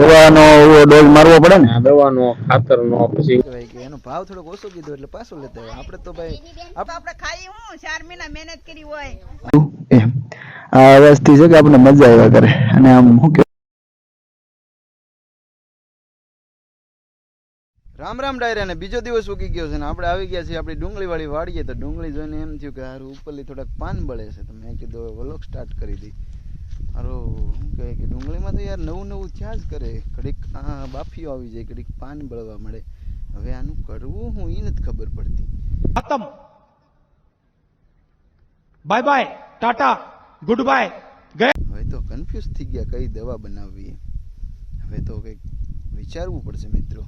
દવાનો ડોઝ મારવો પડે ને? દવાનો ખાતરનો પછી એનો ભાવ થોડોક ઓછો કીધો એટલે પાછો લેતા આવ્યા. આપણે તો ભાઈ તો આપણે ખાઈ હું 4 મહિના મહેનત કરી હોય. એમ. આ અવાજથી છે કે આપણે મજા આવ્યા કરે. અને આમ હું કે રામ રામ ડાયરા ને બીજો દિવસ ઉગી ગયો છે ને આપણે આવી ગયા છીએ આપણી ડુંગળી વાળી વાડીએ. તો ડુંગળી જોઈને એમ થયું કે હારું ઉપરલી થોડાક પાન બળે છે. તો મેં કીધું હવે સ્ટાર્ટ કરી દઈ આરો શું કહેવાય કે ડુંગળીમાં તો યાર નવું નવું થયા જ કરે. ઘડીક આ બાફીઓ આવી જાય ઘડીક પાન બળવા મળે. હવે આનું કરવું હું એ નથી ખબર પડતી. ખતમ. Bye bye tata good bye હવે તો કન્ફ્યુઝ થઈ ગયા કઈ દવા બનાવવી હવે તો કંઈક વિચારવું પડશે મિત્રો.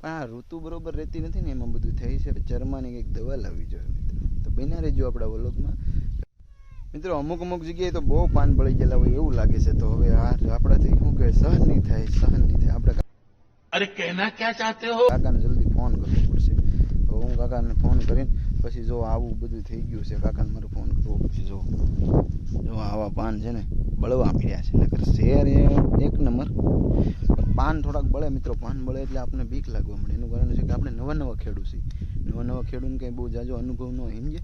પણ આ ઋતુ બરોબર રહેતી નથી ને એમાં બધું થઈ છે. ચરમાની કંઈક દવા લાવવી જોઈએ મિત્રો. તો બિના રહેજો આપણા વ્લોગમાં મિત્રો અમુક અમુક જગ્યાએ તો બહુ પાન પડી ગયેલા હોય એવું લાગે છે. તો હવે આ આપણાથી શું કે સહન નહીં થાય સહન નહીં થાય. આપણે અરે કહેના ક્યાં ચાહતે હો? કાકાને જલ્દી ફોન કરવો પડશે. તો હું કાકાને ફોન કરીને પછી જો આવું બધું થઈ ગયું છે કાકાને મારો ફોન કરવો પડશે. જો જો આવા પાન છે ને બળવા મળ્યા છે. નકર શેર એક નંબર. પાન થોડાક બળે મિત્રો પાન બળે એટલે આપણે બીક લાગવા મળે એનું કારણ છે કે આપણે નવા નવા ખેડૂ છીએ. નવા નવા ખેડૂતને કંઈ બહુ જાજો અનુભવ ન સમજે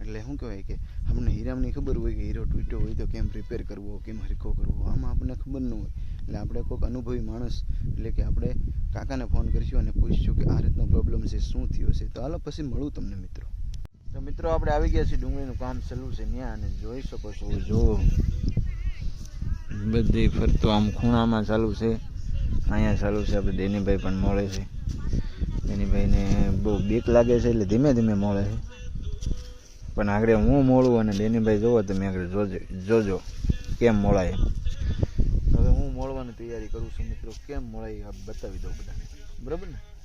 એટલે શું કહેવાય કે આપણને હીરામની ખબર હોય કે હીરો તૂટ્યો હોય તો કેમ રિપેર કરવો, કેમ હરખો કરવો, આમાં આપણને ખબર ન હોય. એટલે આપણે કોઈક અનુભવી માણસ, એટલે કે આપણે કાકાને ફોન કરીશું અને પૂછીશું કે આ રીતનો પ્રોબ્લેમ છે, શું થયો છે. તો હાલો પછી મળું તમને મિત્રો. તો મિત્રો આપણે આવી ગયા છીએ ડુંગળીનું કામ ચાલુ છે ત્યાં અને જોઈ શકો છો, જો. બધી ફરતો આમ ખૂણામાં ચાલુ છે. અહીંયા ચાલુ છે, આપણે દેનીભાઈ પણ મળે છે. દેનીભાઈને બહુ બીક લાગે છે, એટલે ધીમે ધીમે મળે છે. પણ આગળ હું મોળું અને બેનીભાઈ જોવો તમે આગળ જોજો જોજો કેમ મોળાય હવે હું મોળવાની તૈયારી કરું છું મિત્રો, કેમ મોળાય બતાવી દઉં બધાને. બરાબર ને?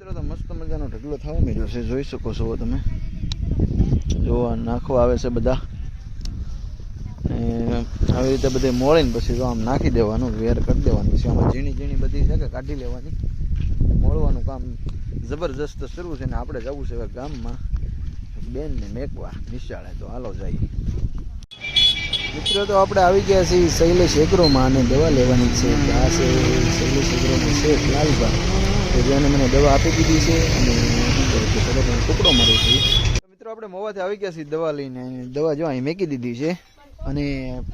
મિત્રો, તો મસ્ત મજાનો ઢગલો થવા મળ્યો છે. જોઈ શકો છો તમે. જોવા નાખવા આવે છે બધા. આવી રીતે બધે મોળીને પછી જો આમ નાખી દેવાનું, વેર કરી દેવાનું. પછી આમાં ઝીણી ઝીણી બધી છે કે કાઢી લેવાની. મોળવાનું કામ જબરજસ્ત શરૂ છે ને આપણે જવું છે હવે ગામમાં. બેનને મેકવા, નિશાળે. તો હાલો જઈએ. મિત્રો, તો આપણે આવી ગયા છીએ શૈલેષ એગ્રોમાં અને દવા લેવાની છે. આ શૈલેષ એગ્રોમાં શેખ લાલબા તો જેને મને દવા આપી દીધી છે અને કહે કે ટુકડો મળ્યો છે. મિત્રો, આપણે મોવાથી આવી ગયા છીએ દવા લઈને. દવા જો અહીં મેકી દીધી છે. અને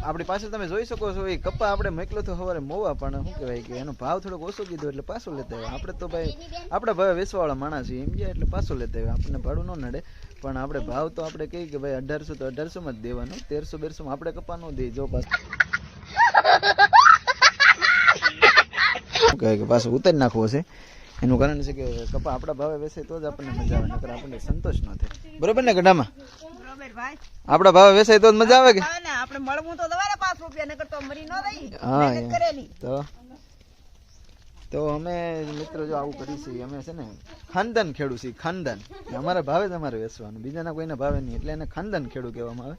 આપણી પાસે તમે જોઈ શકો છો, એ કપ્પા આપણે મેકલો તો સવારે મોવા, પણ શું કહેવાય કે એનો ભાવ થોડોક ઓછો કીધો એટલે પાછો લેતા આવ્યા. આપણે તો ભાઈ, આપણા ભાવે વેસવાળા માણસ છીએ, એમ ગયા એટલે પાછો લેતા આવ્યા. આપણને ભાડું ન નડે. પણ આપણે ભાવ તો આપણે કહીએ કે ભાઈ અઢારસો તો અઢારસોમાં જ દેવાનું. તેરસો બેરસોમાં આપણે કપ્પા ન દઈએ, જો પાછું. શું કહે કે પાછું ઉતારી નાખવો છે. એનું કારણ છે કે કપા આપણા ભાવે વેસે તો જ આપણને મજા આવે નકર આપણને સંતોષ ન થાય. બરોબર ને ગઢામાં? આપણા ભાવે વેચાય તો જ મજા આવે કે? આપણે મળવું તો દવારે પાંચ રૂપિયા નકર તો મરી ન રહી. હા મહેનત કરેલી. તો? તો અમે મિત્રો જો આવું કરી છીએ અમે છે ને ખાનદાન ખેડૂ છીએ ખાનદાન. અમારા ભાવે જ અમારે વેચવાનું બીજાના કોઈના ભાવે નહીં એટલે એને ખાનદાન ખેડૂ કહેવામાં આવે.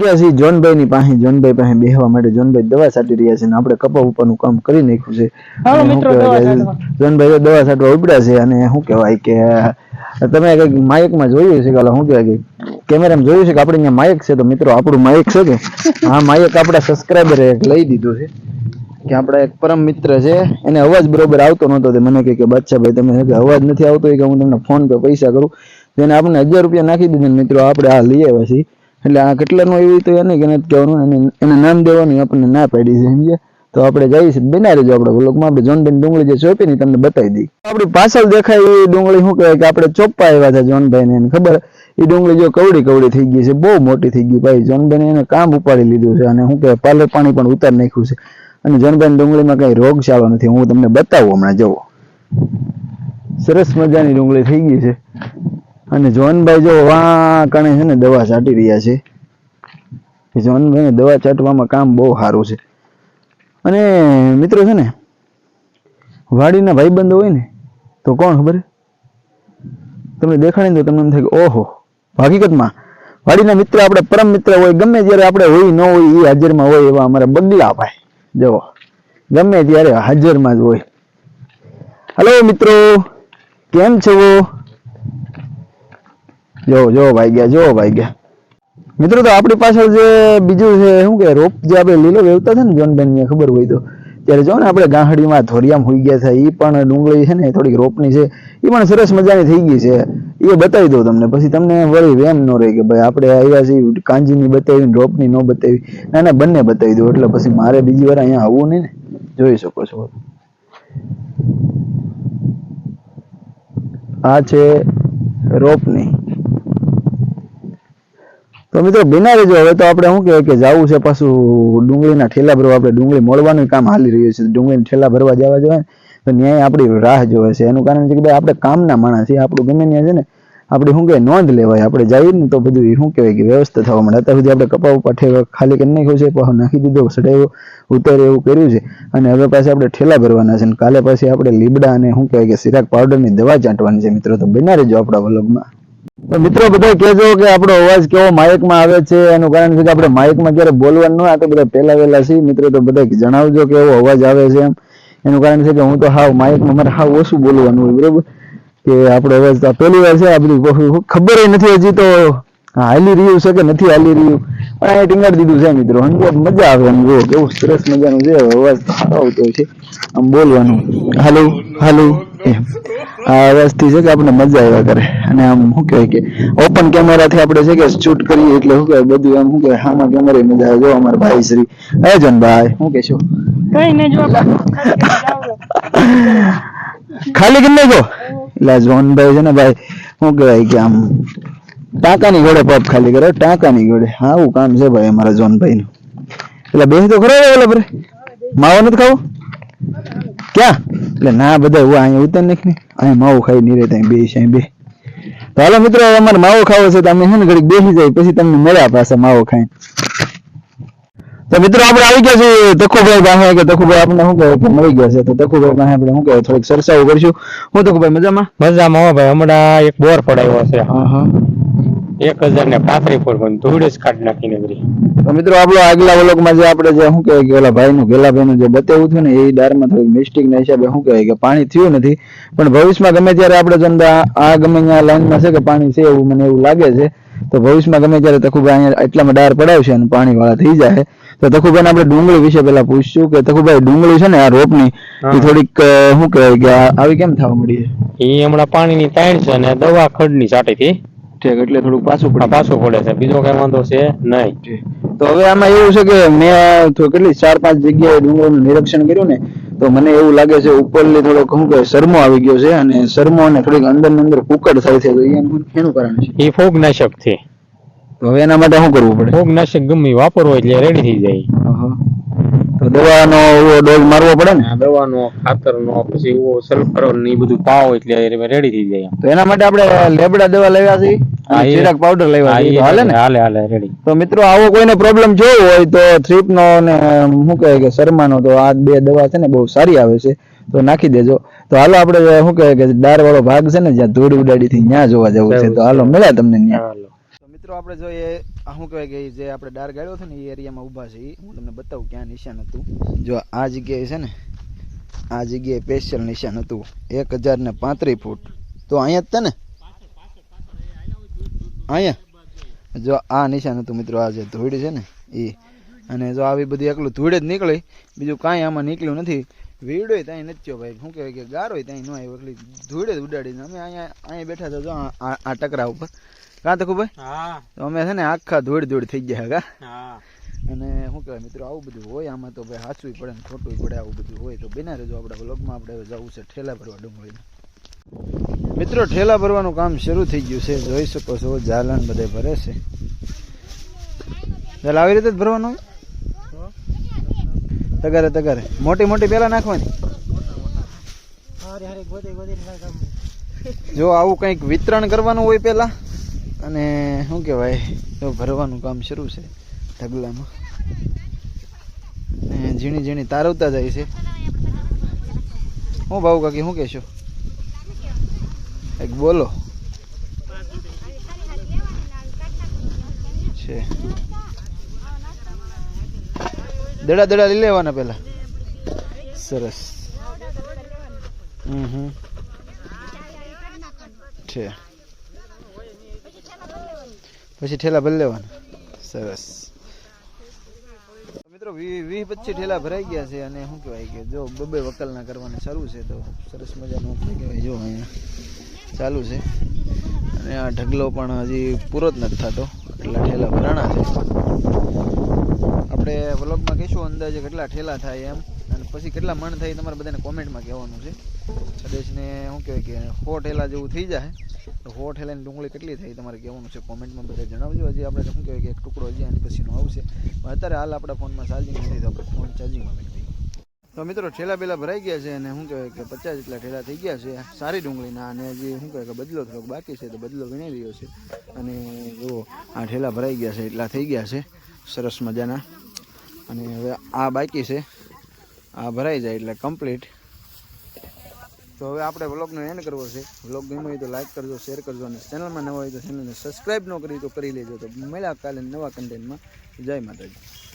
ગયા છીએ જોનભાઈ ની પાસે. જોનભાઈ પાસે બેહવા માટે જોનભાઈ દવા છાંટી રહ્યા છે આપણે કપા ઉપરનું કામ કરી નાખ્યું છે. જોનભાઈ દવા છાંટવા. ઉપડ્યા છે અને શું કહેવાય કે તમે કંઈક માયકમાં જોયું છે કે શું કહેવાય કે કેમેરામાં જોયું છે કે આપણે અહીંયા માયક છે તો મિત્રો આપણું માયક છે કે? હા માયક આપણા સબસ્ક્રાઈબરે લઈ દીધું છે કે આપણા એક પરમ મિત્ર છે. એને અવાજ બરોબર આવતો નહોતો તે મને કહે કે બાદશાહભાઈ તમે અવાજ નથી આવતો કે હું તમને ફોન પે પૈસા કરું. તેને આપણે હજાર રૂપિયા નાખી દીધા મિત્રો આપણે આ લઈ આવ્યા છીએ. એટલે આ કેટલાનું એવું તો એને કે નથી કહેવાનું, એને એને નામ દેવાનું, આપણને ના પાડી છે, સમજ્યા? તો આપણે જઈશ બના રહેજો આપણે વ્લોગમાં. આપણે જોનબેન ડુંગળી જે ચોપી ને તમને બતાવી દઈ આપણી પાછળ દેખાય એ ડુંગળી શું કહેવાય કે આપણે ચોપ્પા આવ્યા છે જોનભાઈ ને એને ખબર? એ ડુંગળી જો કવડી કવડી થઈ ગઈ છે, બહુ મોટી થઈ ગઈ ભાઈ. જોનબેન એને કામ ઉપાડી લીધું છે અને શું કહેવાય, પાલર પાણી પણ ઉતાર નાખ્યું છે. અને જોનબેન ડુંગળીમાં કઈ રોગચાળો નથી. હું તમને બતાવું હમણાં જવો સરસ મજાની ડુંગળી થઈ ગઈ છે. અને જોનભાઈ જો વા કણે છે ને દવા છાંટી રહ્યા છે. જોનભાઈને દવા છાંટવામાં કામ બહુ સારું છે. અને મિત્રો છે ને, વાડીના ભાઈબંધો હોય ને, તો કોણ ખબર? તમને દેખાડી તો તમને એમ થાય કે, ઓહો, હકીકતમાં, વાડીના મિત્ર આપણે પરમ મિત્ર હોય, ગમે ત્યારે આપણે હોય, ન હોય, એ હાજરમાં હોય એવા અમારા બગલા ભાઈ. જવો ગમે ત્યારે હાજરમાં જ હોય. હલો મિત્રો, કેમ છો? જો જો ભાઈ ગયા, જો ભાઈ ગયા. મિત્રો, તો આપણી પાછળ જે બીજું છે, શું કે રોપ જે આપણે લીલો વેવતા છે ને જોનબેન ને ખબર હોય તો. ત્યારે જો ને આપણે ગાંહડીમાં ધોરિયામ હોઈ ગયા છે એ પણ ડુંગળી છે ને, થોડીક રોપની છે એ પણ સરસ મજાની થઈ ગઈ છે. એ બતાવી દઉં તમને. પછી તમને વળી વેમ ન રહે કે ભાઈ આપણે આવ્યા છીએ, કાંજીની બતાવી રોપની ન બતાવી. ના ના, બંને બતાવી દઉં. એટલે પછી મારે બીજી વાર અહીંયા આવવું નહીં ને. જોઈ શકો છો. આ છે રોપની તો મિત્રો બિના રહેજો. હવે તો આપણે શું કહેવાય કે જવું છે પાછું ડુંગળીના ઠેલા ભરવા. આપણે ડુંગળી મળવાનું કામ હાલી રહ્યું છે. ડુંગળીના ઠેલા ભરવા જવા જોઈએ તો ન્યાય આપણી રાહ જોવે છે. એનું કારણ છે કે ભાઈ, આપણે કામના માણસ છીએ. આપણું ગમે ત્યાં છે ને, આપણે શું કહેવાય, નોંધ લેવાય. આપણે જઈએ ને તો બધું શું કહેવાય કે વ્યવસ્થા થવા માંડે. અત્યાર સુધી આપણે કપા ઠેલો ખાલી કરી નાખ્યું છે. પાછો નાખી દીધો, સડાયો ઉતારે એવું કર્યું છે. અને હવે પાછી આપણે ઠેલા ભરવાના છે. અને કાલે પાછી આપણે લીબડા અને શું કહેવાય કે સિરાક પાવડરની દવા ચાંટવાની છે. મિત્રો, તો બના રહેજો આપણા વલગમાં મિત્રો બધા કહેજો કે આપણો અવાજ કેવો માઇકમાં આવે છે? એનું કારણ છે કે આપણે માઇકમાં ક્યારે બોલવાનું આ તો બધા પહેલા વહેલા છે મિત્રો તો બધા જણાવજો કે એવો અવાજ આવે છે એમ. એનું કારણ છે કે હું તો હાવ માઇકમાં મારે હાવ ઓછું બોલવાનું હોય, બરોબર? કે આપણો અવાજ તો પહેલી વાર છે, આ બધું ખબર નથી હજી તો હાલી રહ્યું છે કે નથી હાલી રહ્યું? પણ અહીંયા ટીંગાડી દીધું છે મિત્રો. સમજો મજા આવે એમ જો કેવું સરસ મજાનું છે અવાજ સારો આવતો છે. આમ બોલવાનું. હાલો હાલો. આ અવાજથી છે કે આપણે મજા આવ્યા કરે. અને આમ શું કહેવાય કે ઓપન કેમેરાથી આપણે છે કે શૂટ કરીએ એટલે શું કહેવાય બધું આમ શું કહેવાય હામાં કેમેરા મજા આવે. જો અમારા ભાઈ શ્રી. હે જનભાઈ શું કહેશો? કઈ નહીં જો ખાલી કેમ નહીં જો એટલે જોનભાઈ છે ને ભાઈ શું કહેવાય કે આમ ટાંકાની ઘોડે પગ ખાલી કરે ટાંકાની હા આવું કામ છે ભાઈ અમારા જોનભાઈ નું એટલે બેસી તો ખરો ઓલા પર માવો નથી ખાવો? ક્યાં? એટલે ના બધા હું અહીંયા ઉતર નાખી અહીંયા માવો ખાઈ નહીં રહેતા બે છે બે તો હાલો મિત્રો અમારે માવો ખાવો છે તો અમે છે ને ઘડીક બેસી જાય પછી તમને મળ્યા પાસે માવો ખાઈ તો મિત્રો આપણે આવી ગયા છીએ તખુભાઈ પાસે કે તખુભાઈ આપણે શું કહે? કે મળી ગયા છે. તો તખુભાઈ પાસે આપણે શું કહે? થોડીક ચર્ચાઓ કરશું. હું તખુભાઈ મજામાં? મજામાં હો ભાઈ હમણાં એક બોર પડાયો છે હા હા. એક હજાર ને પાંત્રીસ પર પણ ધૂળ જ કાઢ નાખી નગરી તો મિત્રો આપણો આગલા વ્લોગમાં જે આપણે જે શું કહેવાય કે ઓલા ભાઈનું ગેલાભાઈનું જે બતાવ્યું થયું ને એ દારમાં થોડીક મિસ્ટેક ના હિસાબે શું કહેવાય કે પાણી થયું નથી. પણ ભવિષ્યમાં ગમે ત્યારે આપણે જો આ ગમે ત્યાં લાઈનમાં છે કે પાણી છે એવું મને એવું લાગે છે તો ભવિષ્યમાં ગમે ત્યારે તખુભાઈ અહીંયા એટલામાં ડાર પડાવશે અને પાણી વાળા થઈ જાય તો તખુભાઈ આપણે ડુંગળી વિશે પેલા પૂછશું કે તખુભાઈ ડુંગળી છે ને આ રોપની એ થોડીક શું કહેવાય કે આવી કેમ થવા મળી એ હમણાં પાણીની તાણ છે અને દવા ખડની ચાટીથી ઠીક એટલે થોડુંક પાછું પડે. પાછું પડે છે. બીજો કઈ વાંધો છે નહીં. તો હવે આમાં એવું છે કે મેં કેટલી ચાર પાંચ જગ્યાએ ડુંગળીનું નિરીક્ષણ કર્યું ને તો મને એવું લાગે છે ઉપરથી થોડોક કહું કે શરમો આવી ગયો છે અને શરમો અને થોડીક અંદર અંદર કુકડ થાય છે. તો એનું કારણ છે. એ ફૂગનાશક છે તો હવે એના માટે શું કરવું પડે? ફૂગનાશક ગમે ઈ વાપરવો એટલે રેડી થઈ જાય. તો દવાનો ડોઝ મારવો પડે ને? દવાનો ખાતરનો પછી એવો સલ્ફર ને બધું પાવ એટલે રેડી થઈ જાય. તો એના માટે આપણે લેબડા દવા લેવા છે હા, અને એ- ચિરાગ પાવડર લેવા હાલે ને? હાલે હાલે રેડી તો મિત્રો આવો કોઈને પ્રોબ્લેમ જોવો હોય તો થ્રીપ નો ને શું કહે કે શર્માનો તો આ બે દવા છે ને બહુ સારી આવે છે તો નાખી દેજો. તો હાલો આપણે શું કહે કે ડાર વાળો ભાગ છે ને જ્યાં ધૂળ ઉડાડી થી ત્યાં જોવા જવું છે તો હાલો મળ્યા તમને ત્યાં. તો મિત્રો આપણે જોઈએ શું કહેવાય કે જે આપણે ડાર ગાળ્યો છે ને એ એરિયામાં ઊભા છે હું તમને બતાવું ક્યાં નિશાન હતું. જો આ જગ્યાએ છે ને આ જગ્યાએ સ્પેશિયલ નિશાન હતું. એક હજાર ને પાંત્રીસ ફૂટ. તો અહીંયા જ છે ને અહીંયા? જો આ નિશાન હતું મિત્રો આ જે ધૂળ છે ને એ અને જો આવી બધી એકલું ધૂળ જ નીકળી બીજું કાંઈ આમાં નીકળ્યું નથી. વીડોય ત્યાં નથી થયો ભાઈ. શું કહેવાય કે ગારોય ત્યાં ન આવ્યો. એકલી ધૂળ જ ઉડાડીને અમે અહીંયા અહીંયા બેઠા હતા જો આ- ટકરા ઉપર. કાં તો ભાઈ તો અમે છે ને આખા ધૂળ ધૂળ થઈ ગયા કા? હા. અને શું કહેવાય મિત્રો આવું બધું હોય આમાં તો ભાઈ સાચવું પડે ને ખોટું પડે આવું બધું હોય તો બિના રહેજો આપણા બ્લોગમાં આપણે જવું છે ઠેલા ભરવા ડુંગળીને મિત્રો, ઠેલા ભરવાનું કામ શરૂ થઈ ગયું છે. જોઈ શકો છો જાલન બધે ભરે છે. ચાલ આવી રીતે જ ભરવાનું? તગારે તગારે. મોટી મોટી પેલા નાખવાની. જો આવું કંઈક વિતરણ કરવાનું હોય પેલા, અને શું કહેવાય, તો ભરવાનું કામ શરૂ છે ઢગલામાં. ઝીણી ઝીણી તારવતા જાય છે. હું ભાવ કાકી, શું કહેશો? એક બોલો. છે. દડા દડા લઈ લેવાના પેલા. સરસ. હમ છે. પછી ઠેલા ભરી લેવાના. સરસ. મિત્રો વીસ પચીસ ઠેલા ભરાઈ ગયા છે અને શું કહેવાય કે જો બબે વકલના કરવાનું શરૂ છે તો સરસ મજાનું કહેવાય, જો અહીંયા ચાલુ છે. અને આ ઢગલો પણ હજી પૂરો જ નથી થતો. એટલા ઠેલા ભરાણા છે. આપણે વ્લોગમાં કહીશું અંદાજે કેટલા ઠેલા થાય એમ. અને પછી કેટલા મણ થાય તમારે બધાને કોમેન્ટમાં કહેવાનું છે. કદાચને શું કહેવાય કે સો ઠેલા જેવું થઈ જાય. તો સો ઠેલાની ડુંગળી કેટલી થઈ તમારે કહેવાનું છે. કોમેન્ટમાં બધા જણાવજો. હજી આપણે શું કહેવાય કે એક ટુકડો હજી આની પછીનો આવશે. અત્યારે હાલ આપણા ફોનમાં ચાર્જિંગ નથી તો આપણે ફોન ચાર્જિંગમાં દઈએ તો મિત્રો ઠેલા બેલા ભરાઈ ગયા છે અને શું કહેવાય કે પચાસ જેટલા ઠેલા થઈ ગયા છે સારી ડુંગળીના અને હજી શું કહેવાય કે બદલો થોડોક બાકી છે તો બદલો ગણી રહ્યો છે. અને જુઓ, આ ઠેલા ભરાઈ ગયા છે, એટલા થઈ ગયા છે. સરસ મજાના. અને હવે આ બાકી છે. આ ભરાઈ જાય એટલે કમ્પ્લીટ તો હવે આપણે વ્લોગનો એન્ડ કરવો છે. વ્લોગ ગમ્યો હોય તો લાઈક કરજો શેર કરજો અને ચેનલમાં નવા હોય તો ચેનલને સબસ્ક્રાઈબ ન કરી તો કરી લેજો. તો મળ્યા કાલે નવા કન્ટેન્ટમાં જય માતાજી.